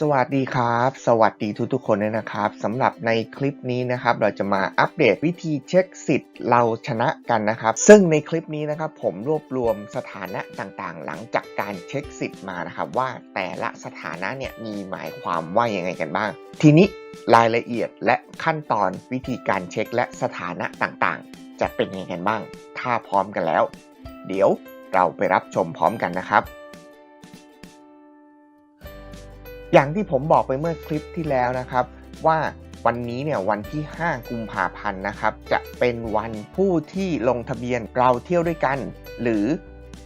สวัสดีครับ สวัสดีทุกๆคนด้วยนะครับสำหรับในคลิปนี้นะครับ เราจะมาอัปเดตวิธีเช็คสิทธิ์เราชนะกันนะครับ ซึ่งในคลิปนี้นะครับ ผมรวบรวมสถานะต่างๆ หลังจากการเช็คสิทธิ์มานะครับ ว่าแต่ละสถานะเนี่ยมีหมายความว่ายังไงกันบ้าง ทีนี้รายละเอียดและขั้นตอนวิธีการเช็คและสถานะต่างๆ จะเป็นยังไงกันบ้าง ถ้าพร้อมกันแล้ว เดี๋ยวเราไปรับชมพร้อมกันนะครับ อย่างที่ผมบอกไปเมื่อคลิปที่แล้วนะครับ ว่าวันนี้เนี่ยวันที่ 5 กุมภาพันธ์นะครับ จะเป็นวันผู้ที่ลงทะเบียนเราเที่ยวด้วยกัน หรือ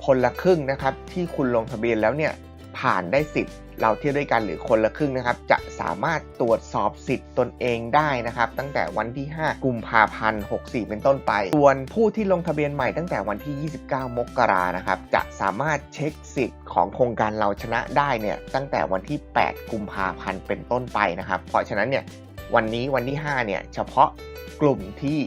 คนละครึ่งนะครับ ที่คุณลงทะเบียนแล้วเนี่ย ผ่านได้สิทธิ์เราเที่ยวด้วยกันหรือคนละครึ่งนะครับ จะสามารถตรวจสอบสิทธิ์ตนเองได้นะครับ ตั้งแต่วันที่ 5 กุมภาพันธ์ 64 เป็นต้นไป ส่วนผู้ที่ลงทะเบียนใหม่ตั้งแต่วันที่ 29 มกรานะครับ จะสามารถเช็คสิทธิ์ของโครงการเราชนะได้เนี่ย ตั้งแต่วันที่ 8 กุมภาพันธ์ เป็นต้นไปนะครับ เพราะฉะนั้นเนี่ย วันนี้วันที่ 5 เนี่ย เฉพาะกลุ่มที่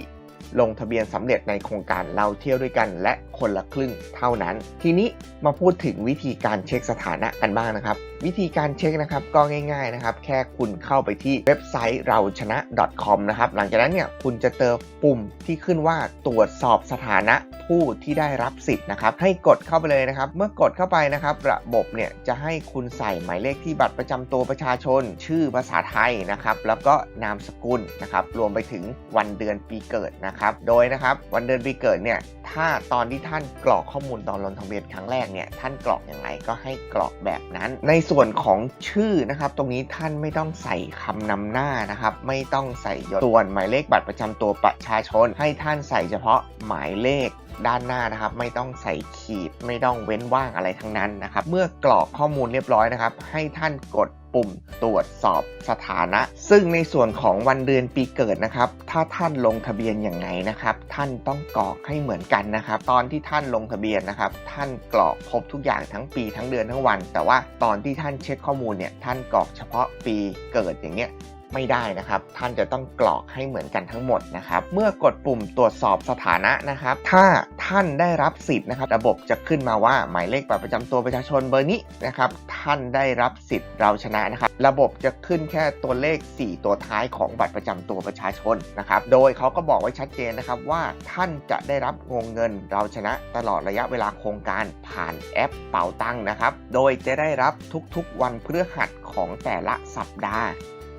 ลงทะเบียนสำเร็จในโครงการเราเที่ยวด้วยกัน และคนละครึ่งเท่านั้น ทีนี้มาพูดถึงวิธีการเช็คสถานะกันบ้างนะครับ วิธีการเช็คนะครับก็ง่าย ๆนะครับ แค่คุณเข้าไปที่เว็บไซต์เราชนะ .com นะครับ หลังจากนั้นเนี่ยคุณจะเจอปุ่มที่ขึ้นว่าตรวจสอบสถานะผู้ที่ได้รับสิทธิ์นะครับ ให้กดเข้าไปเลยนะครับ เมื่อกดเข้าไปนะครับ ระบบเนี่ยจะให้คุณใส่หมายเลขที่บัตรประจำตัวประชาชน ชื่อภาษาไทยนะครับ แล้วก็นามสกุลนะครับ รวมไปถึงวันเดือนปีเกิดนะครับ โดยนะครับวันเดือนปีเกิดเนี่ยถ้าตอนที่ท่านกรอกข้อมูลตอนลงทะเบียนครั้งแรกเนี่ยท่านกรอกอย่างไรก็ให้กรอกแบบนั้นในส่วน่วนของชื่อนะครับ ตรงนี้ท่านไม่ต้องใส่คำนำหน้านะครับ ไม่ต้องใส่ยศส่วนหมายเลขบัตรประจำตัวประชาชน ให้ท่านใส่เฉพาะหมายเลข ด้านหน้านะครับ ไม่ต้องใส่ขีด ไม่ต้องเว้นว่างอะไรทั้งนั้นนะครับ เมื่อกรอกข้อมูลเรียบร้อยนะครับ ให้ท่านกดปุ่มตรวจสอบสถานะ ซึ่งในส่วนของวันเดือนปีเกิดนะครับ ถ้าท่านลงทะเบียนอย่างไงนะครับ ท่านต้องกรอกให้เหมือนกันนะครับ ตอนที่ท่านลงทะเบียนนะครับ ท่านกรอกครบทุกอย่างทั้งปีทั้งเดือนทั้งวัน แต่ว่าตอนที่ท่านเช็คข้อมูลเนี่ยท่านกรอกเฉพาะปีเกิดอย่างเงี้ย ไม่ได้นะครับ ท่านจะต้องกรอกให้เหมือนกันทั้งหมดนะครับ เมื่อกดปุ่มตรวจสอบสถานะนะครับ ถ้าท่านได้รับสิทธิ์นะครับ ระบบจะขึ้นมาว่าหมายเลขบัตรประจำตัวประชาชนเบอร์นี้นะครับ ท่านได้รับสิทธิ์เราชนะนะครับ ระบบจะขึ้นแค่ตัวเลข 4 ตัวท้ายของบัตรประจำตัวประชาชนนะครับ โดยเขาก็บอกไว้ชัดเจนนะครับว่าท่านจะได้รับวงเงินเราชนะตลอดระยะเวลาโครงการผ่านแอปเป๋าตังค์นะครับ โดยจะได้รับทุกๆวันพฤหัสของแต่ละสัปดาห์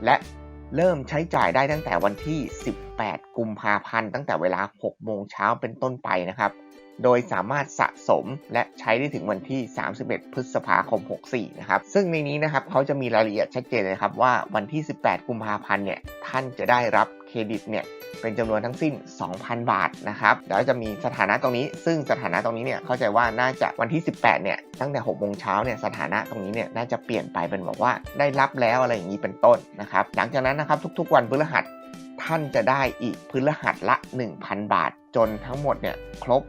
และ เริ่มใช้จ่ายได้ตั้งแต่วันที่ 18 กุมภาพันธ์ ตั้งแต่เวลา 6 โมงเช้าเป็นต้นไปนะครับ โดยสามารถสะสมและใช้ได้ถึงวันที่ 31 พฤษภาคม 64 นะครับ ซึ่งในนี้นะครับเขาจะมีรายละเอียดชัดเจนเลยครับว่าวันที่ 18 กุมภาพันธ์เนี่ยท่านจะได้รับเครดิตเนี่ยเป็นจำนวนทั้งสิ้น 2,000 บาทนะครับแล้วจะมีสถานะตรงนี้ ซึ่งสถานะตรงนี้เนี่ยเข้าใจว่าน่าจะวันที่ 18 เนี่ยตั้งแต่6โมงเช้าเนี่ยสถานะตรงนี้เนี่ยน่าจะเปลี่ยนไปเป็นบอกว่าได้รับแล้วอะไรอย่างนี้เป็นต้นนะครับหลังจากนั้นนะครับทุกๆ วันพฤหัสท่านจะได้อีกพฤหัสละ 1,000 บาท จนทั้งหมดเนี่ยครบ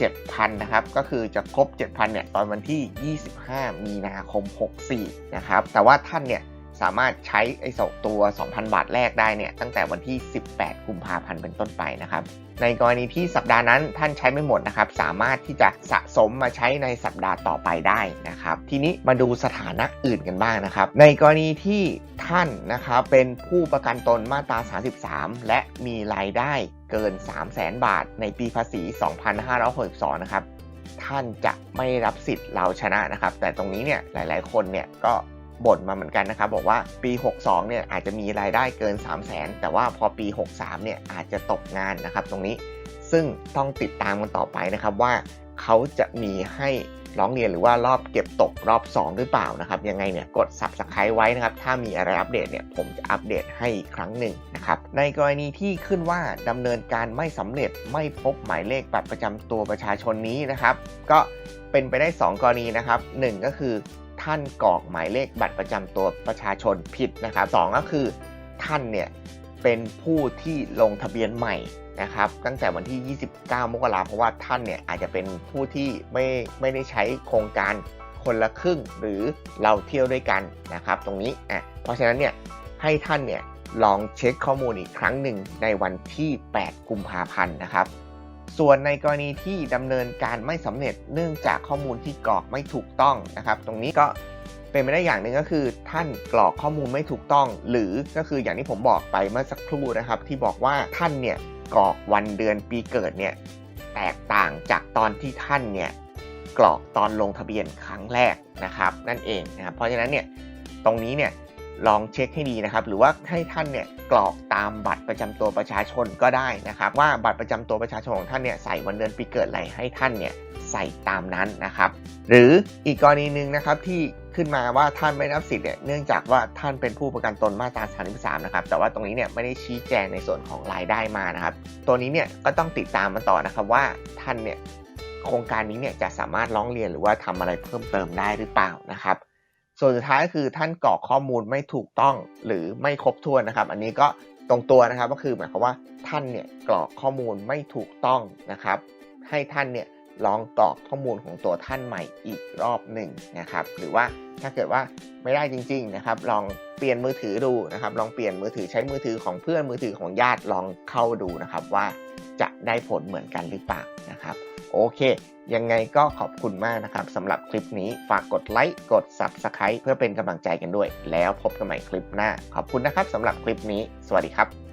7,000 นะครับ ก็คือจะครบ 7,000 เนี่ย ตอนวันที่ 25 มีนาคม 64 นะครับ แต่ว่าท่านเนี่ยสามารถใช้ไอ้สองตัว 2,000 บาทแรกได้เนี่ย ตั้งแต่วันที่ 18 กุมภาพันธ์เป็นต้นไปนะครับ ในกรณีที่สัปดาห์นั้นท่านใช้ไม่หมดนะครับ สามารถที่จะสะสมมาใช้ในสัปดาห์ต่อไปได้นะครับ ทีนี้มาดูสถานะอื่นกันบ้างนะครับ ในกรณีที่ท่านนะครับเป็นผู้ประกันตนมาตรา 33 และมีรายได้ เกิน 3 0 0 0 0 0บาทในปีภาษี 2562 นะครับ ท่านจะไม่รับสิทธิ์เราชนะนะครับ แต่ตรงนี้เนี่ยหลาย ๆ คนเนี่ยก็บ่นมาเหมือนกันนะครับ บอกว่าปี 62 เนี่ยอาจจะมีรายได้เกิน 3 0 0 0 0 0แต่ว่าพอปี 63 เนี่ยอาจจะตกงานนะครับ ตรงนี้ซึ่งต้องติดตามกันต่อไปนะครับว่าเขาจะมีให้ ร้องเรียนหรือว่ารอบเก็บตกรอบ 2 หรือเปล่านะครับ ยังไงเนี่ยกด subscribe ไว้นะครับ ถ้ามีอะไรอัปเดตเนี่ยผมจะอัปเดตให้อีกครั้งหนึ่งนะครับในกรณีที่ขึ้นว่าดำเนินการไม่สำเร็จไม่พบหมายเลขบัตรประจำตัวประชาชนนี้นะครับ ก็เป็นไปได้ 2 กรณีนะครับ 1 ก็คือท่านกรอกหมายเลขบัตรประจำตัวประชาชนผิดนะครับสก็คือท่านเนี่ยเป็นผู้ที่ลงทะเบียนใหม่ นะครับตั้งแต่วันที่ 29 มกราเพราะว่าท่านเนี่ยอาจจะเป็นผู้ที่ไม่ไม่ได้ใช้โครงการคนละครึ่งหรือเราเที่ยวด้วยกันนะครับตรงนี้อะเพราะฉะนั้นเนี่ยให้ท่านเนี่ยลองเช็คข้อมูลอีกครั้งหนึ่งในวันที่ 8 กุมภาพันธ์นะครับ ส่วนในกรณีที่ดำเนินการไม่สำเร็จเนื่องจากข้อมูลที่กรอกไม่ถูกต้องนะครับ ตรงนี้ก็เป็นไปได้อย่างหนึ่งก็คือ ท่านกรอกข้อมูลไม่ถูกต้อง หรือก็คืออย่างที่ผมบอกไปเมื่อสักครู่นะครับ ที่บอกว่าท่านเนี่ย กรอกวันเดือนปีเกิดเนี่ยแตกต่างจากตอนที่ท่านเนี่ยกรอกตอนลงทะเบียนครั้งแรกนะครับ นั่นเองนะครับเพราะฉะนั้นเนี่ยตรงนี้เนี่ยลองเช็คให้ดีนะครับ หรือว่าให้ท่านเนี่ยกรอกตามบัตรประจำตัวประชาชนก็ได้นะครับ ว่าบัตรประจำตัวประชาชนของท่านเนี่ยใส่วันเดือนปีเกิดอะไรให้ท่านเนี่ยใส่ตามนั้นนะครับ หรืออีกกรณีหนึ่งนะครับที่ ขึ้นมาว่าท่านไม่ได้รับสิทธิ์เนี่ยเนื่องจากว่าท่านเป็นผู้ประกันตนมาตรา33นะครับแต่ว่าตรงนี้เนี่ยไม่ได้ชี้แจงในส่วนของรายได้มานะครับ ตัวนี้เนี่ยก็ต้องติดตามมาต่อนะครับว่าท่านเนี่ยโครงการนี้เนี่ยจะสามารถร้องเรียนหรือว่าทำอะไรเพิ่มเติมได้หรือเปล่านะครับ ส่วนสุดท้ายก็คือท่านกรอกข้อมูลไม่ถูกต้องหรือไม่ครบถ้วนนะครับ อันนี้ก็ตรงตัวนะครับก็คือหมายความว่าท่านเนี่ยกรอกข้อมูลไม่ถูกต้องนะครับ ให้ท่านเนี่ย ลองกรอกข้อมูลของตัวท่านใหม่อีกรอบหนึ่งนะครับ หรือว่าถ้าเกิดว่าไม่ได้จริง ๆนะครับ ลองเปลี่ยนมือถือดูนะครับ ลองเปลี่ยนมือถือใช้มือถือของเพื่อนมือถือของญาติลองเข้าดูนะครับว่าจะได้ผลเหมือนกันหรือเปล่านะครับ โอเค ยังไงก็ขอบคุณมากนะครับสำหรับคลิปนี้ฝากกดไลค์กด Subscribe เพื่อเป็นกำลังใจกันด้วย แล้วพบกันใหม่คลิปหน้า ขอบคุณนะครับสำหรับคลิปนี้ สวัสดีครับ